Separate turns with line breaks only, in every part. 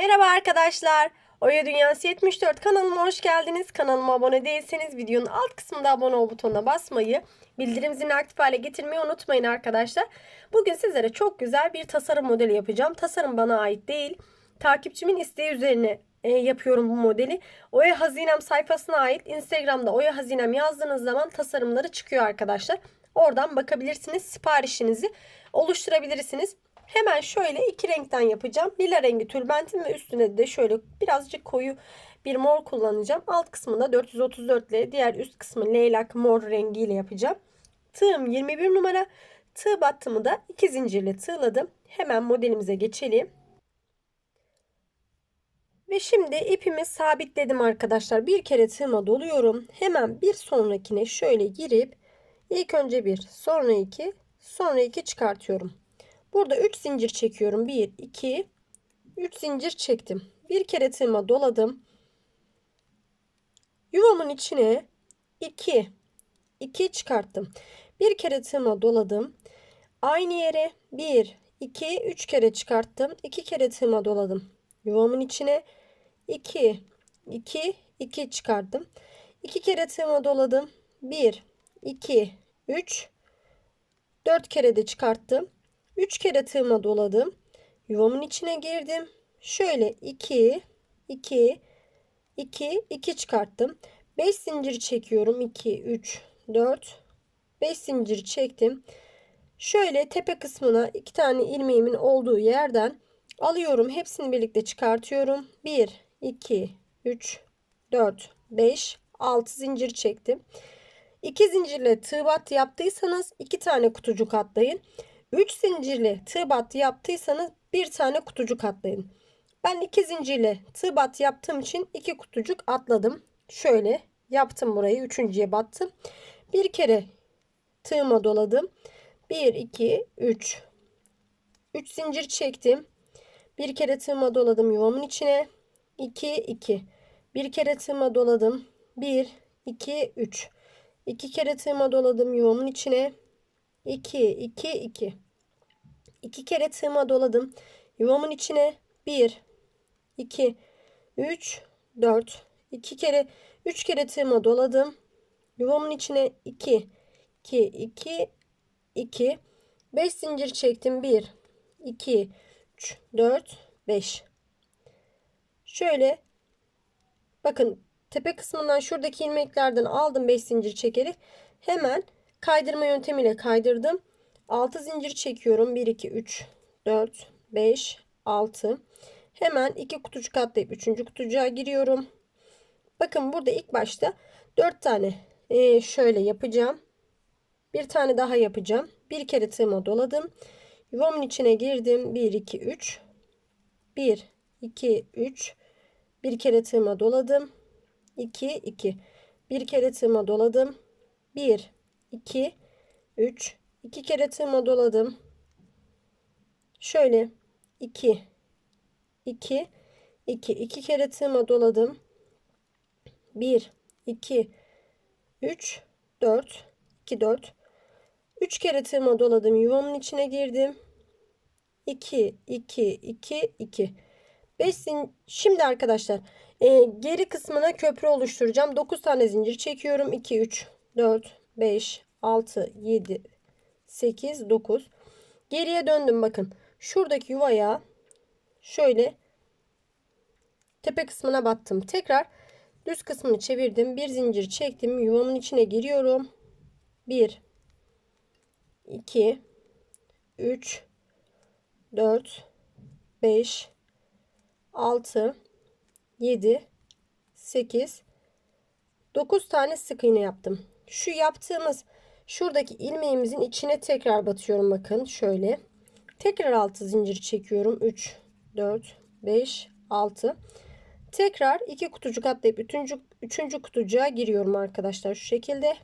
Merhaba arkadaşlar. Oya Dünyası 74 kanalıma hoş geldiniz. Kanalıma abone değilseniz videonun alt kısmında abone ol butonuna basmayı, bildirim zilini aktif hale getirmeyi unutmayın arkadaşlar. Bugün sizlere çok güzel bir tasarım modeli yapacağım. Tasarım bana ait değil. Takipçimin isteği üzerine e, yapıyorum bu modeli. Oya Hazinem sayfasına ait Instagram'da Oya Hazinem yazdığınız zaman tasarımları çıkıyor arkadaşlar. Oradan bakabilirsiniz. Siparişinizi oluşturabilirsiniz. Hemen şöyle iki renkten yapacağım. Lila rengi tülbentim ve üstüne de şöyle birazcık koyu bir mor kullanacağım. Alt kısmında 434 ile diğer üst kısmı leylak mor rengiyle yapacağım. Tığım 21 numara. Tığ battımı da iki zincirle tığladım. Hemen modelimize geçelim. Ve şimdi ipimi sabitledim arkadaşlar. Bir kere tığıma doluyorum. Hemen bir sonrakine şöyle girip ilk önce bir sonra iki sonra iki çıkartıyorum. Burada 3 zincir çekiyorum. 1, 2, 3 zincir çektim. Bir kere tığıma doladım. Yuvamın içine 2, 2 çıkarttım. Bir kere tığıma doladım. Aynı yere 1, 2, 3 kere çıkarttım. 2 kere tığıma doladım. Yuvamın içine 2, 2, 2 çıkarttım. 2 kere tığıma doladım. 1, 2, 3, 4 kere de çıkarttım. 3 kere tığıma doladım. Yuvamın içine girdim. Şöyle 2 2 2 2 çıkarttım. 5 zincir çekiyorum. 2 3 4 5 zincir çektim. Şöyle tepe kısmına 2 tane ilmeğimin olduğu yerden alıyorum. Hepsini birlikte çıkartıyorum. 1 2 3 4 5 6 zincir çektim. 2 zincirle tığ battı yaptıysanız 2 tane kutucuk atlayın. 3 zincirli tığ battı yaptıysanız bir tane kutucuk atlayın. Ben 2 zincirli tığ battı yaptığım için 2 kutucuk atladım. Şöyle yaptım burayı. Üçüncüye battım. Bir kere tığıma doladım. 1, 2, 3. 3 zincir çektim. Bir kere tığıma doladım yuvamın içine. 2, 2. Bir kere tığıma doladım. 1, 2, 3. 2 kere tığıma doladım yuvamın içine. 2, 2, 2. 2 kere tığıma doladım. Yuvamın içine 1, 2, 3, 4. 2 kere 3 kere tığıma doladım. Yuvamın içine 2, 2, 2, 2. 5 zincir çektim. 1, 2, 3, 4, 5. Şöyle bakın tepe kısmından şuradaki ilmeklerden aldım 5 zincir çekerek. Hemen Kaydırma yöntemiyle kaydırdım. 6 zincir çekiyorum. 1 2 3 4 5 6. Hemen 2 kutucuk atlayıp 3. kutucuğa giriyorum. Bakın burada ilk başta 4 tane ee, şöyle yapacağım. Bir tane daha yapacağım. Bir kere tığıma doladım. Yuvamın içine girdim. 1 2 3 1 2 3 bir kere tığıma doladım. 2 2 bir kere tığıma doladım. 1 2, 3. 2 kere tığıma doladım. Şöyle 2, 2, 2. 2 kere tığıma doladım. 1, 2, 3, 4, 2, 4. 3 kere tığıma doladım. Yuvamın içine girdim. 2, 2, 2, 2. 5 zincir. Şimdi arkadaşlar e, geri kısmına köprü oluşturacağım. 9 tane zincir çekiyorum. 2, 3, 4, 5, 6, 7, 8, 9. Geriye döndüm bakın. Şuradaki yuvaya şöyle tepe kısmına battım. Tekrar düz kısmını çevirdim. Bir zincir çektim. Yuvamın içine giriyorum. 1 2 3 4 5 6 7 8 9 tane sık iğne yaptım şu yaptığımız şuradaki ilmeğimizin içine tekrar batıyorum bakın şöyle. Tekrar altı zincir çekiyorum. 3 4 5 6 Tekrar iki kutucuk atlayıp üçüncü, üçüncü kutucuğa giriyorum arkadaşlar şu şekilde.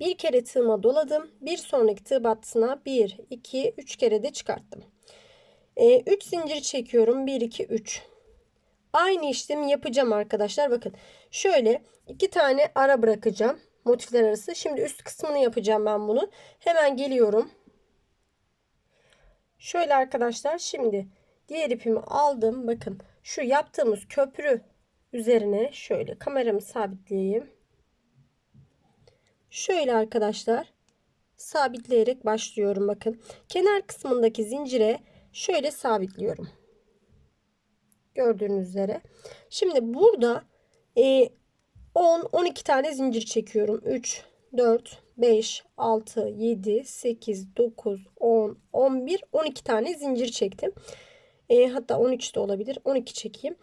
Bir kere tığıma doladım. Bir sonraki tığ battısına 1, 2, 3 kere de çıkarttım. 3 e, zincir çekiyorum. 1, 2, 3. Aynı işlemi yapacağım arkadaşlar. Bakın şöyle iki tane ara bırakacağım. Motifler arası. Şimdi üst kısmını yapacağım ben bunu. Hemen geliyorum. Şöyle arkadaşlar şimdi diğer ipimi aldım. Bakın şu yaptığımız köprü üzerine şöyle kameramı sabitleyeyim. Şöyle arkadaşlar sabitleyerek başlıyorum. Bakın kenar kısmındaki zincire şöyle sabitliyorum. Gördüğünüz üzere. Şimdi burada e, 10 12 tane zincir çekiyorum. 3 4 5 6 7 8 9 10 11 12 tane zincir çektim. E, hatta 13 de olabilir. 12 çekeyim.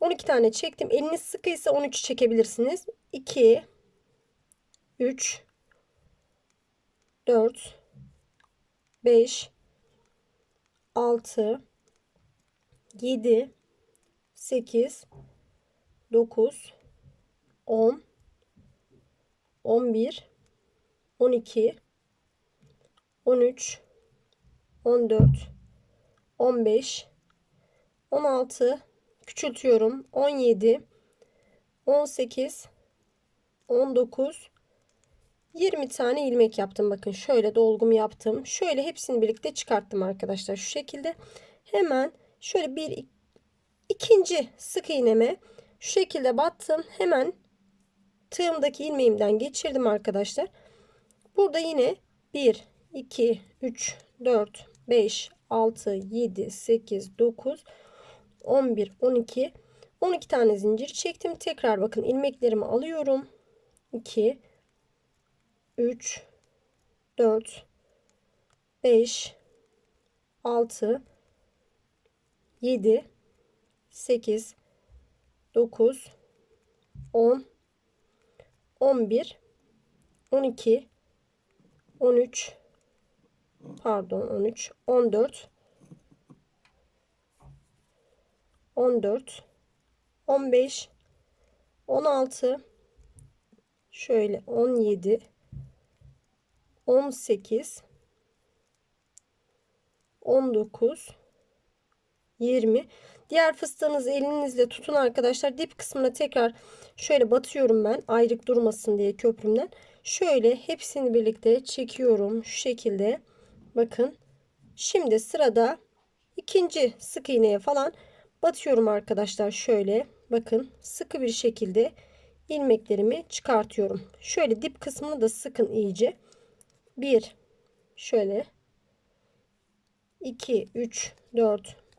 12 tane çektim. Eliniz sıkıysa 13 çekebilirsiniz. 2 3 4 5 6 7 8 9 10 11 12 13 14 15 16 küçültüyorum 17 18 19 20 tane ilmek yaptım bakın şöyle dolgum yaptım şöyle hepsini birlikte çıkarttım arkadaşlar şu şekilde hemen şöyle bir ikinci sık iğneme şu şekilde battım. Hemen tığımdaki ilmeğimden geçirdim arkadaşlar. Burada yine 1, 2, 3, 4, 5, 6, 7, 8, 9, 11, 12, 12 tane zincir çektim. Tekrar bakın ilmeklerimi alıyorum. 2, 3, 4, 5, 6, 7, 8 9 10 11 12 13 pardon 13 14 14 15 16 şöyle 17 18 19 20 Diğer fıstığınızı elinizle tutun arkadaşlar. Dip kısmına tekrar şöyle batıyorum ben. Ayrık durmasın diye köprümden. Şöyle hepsini birlikte çekiyorum. Şu şekilde. Bakın. Şimdi sırada ikinci sık iğneye falan batıyorum arkadaşlar. Şöyle bakın sıkı bir şekilde ilmeklerimi çıkartıyorum. Şöyle dip kısmını da sıkın iyice. Bir, şöyle 2 3 4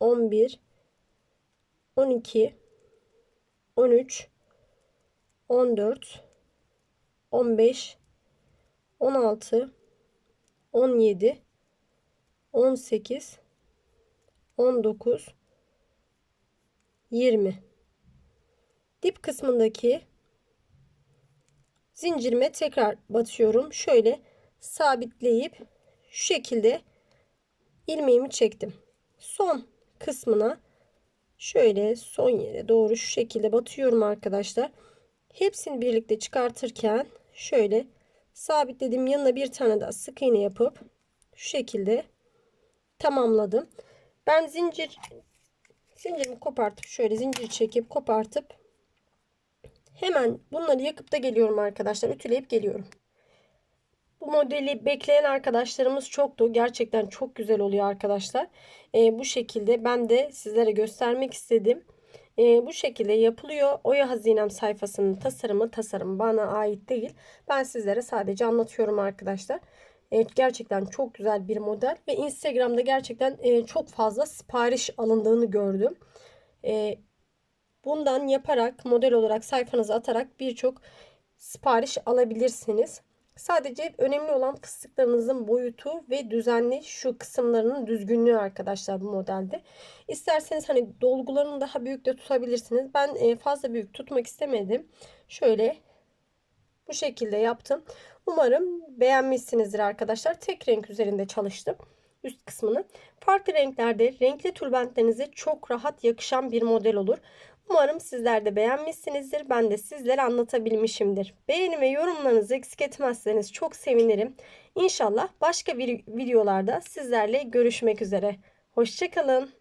11 12 13 14 15 16 17 18 19 20 Dip kısmındaki zincirime tekrar batıyorum. Şöyle sabitleyip şu şekilde ilmeğimi çektim. Son kısmına şöyle son yere doğru şu şekilde batıyorum arkadaşlar. Hepsini birlikte çıkartırken şöyle sabitlediğim yanına bir tane daha sık iğne yapıp şu şekilde tamamladım. Ben zincir zincirimi kopartıp şöyle zincir çekip kopartıp hemen bunları yakıp da geliyorum arkadaşlar. Ütüleyip geliyorum. Bu modeli bekleyen arkadaşlarımız çoktu. Gerçekten çok güzel oluyor arkadaşlar. E, bu şekilde ben de sizlere göstermek istedim. E, bu şekilde yapılıyor. Oya Hazinem sayfasının tasarımı tasarım bana ait değil. Ben sizlere sadece anlatıyorum arkadaşlar. Evet gerçekten çok güzel bir model ve Instagram'da gerçekten e, çok fazla sipariş alındığını gördüm. E, bundan yaparak model olarak sayfanızı atarak birçok sipariş alabilirsiniz. Sadece önemli olan fıstıklarınızın boyutu ve düzenli şu kısımlarının düzgünlüğü arkadaşlar bu modelde. İsterseniz hani dolgularını daha büyük de tutabilirsiniz. Ben e, fazla büyük tutmak istemedim. Şöyle bu şekilde yaptım. Umarım beğenmişsinizdir arkadaşlar. Tek renk üzerinde çalıştım üst kısmını. Farklı renklerde renkli tülbentlerinize çok rahat yakışan bir model olur. Umarım sizler de beğenmişsinizdir. Ben de sizlere anlatabilmişimdir. Beğeni ve yorumlarınızı eksik etmezseniz çok sevinirim. İnşallah başka bir videolarda sizlerle görüşmek üzere. Hoşçakalın.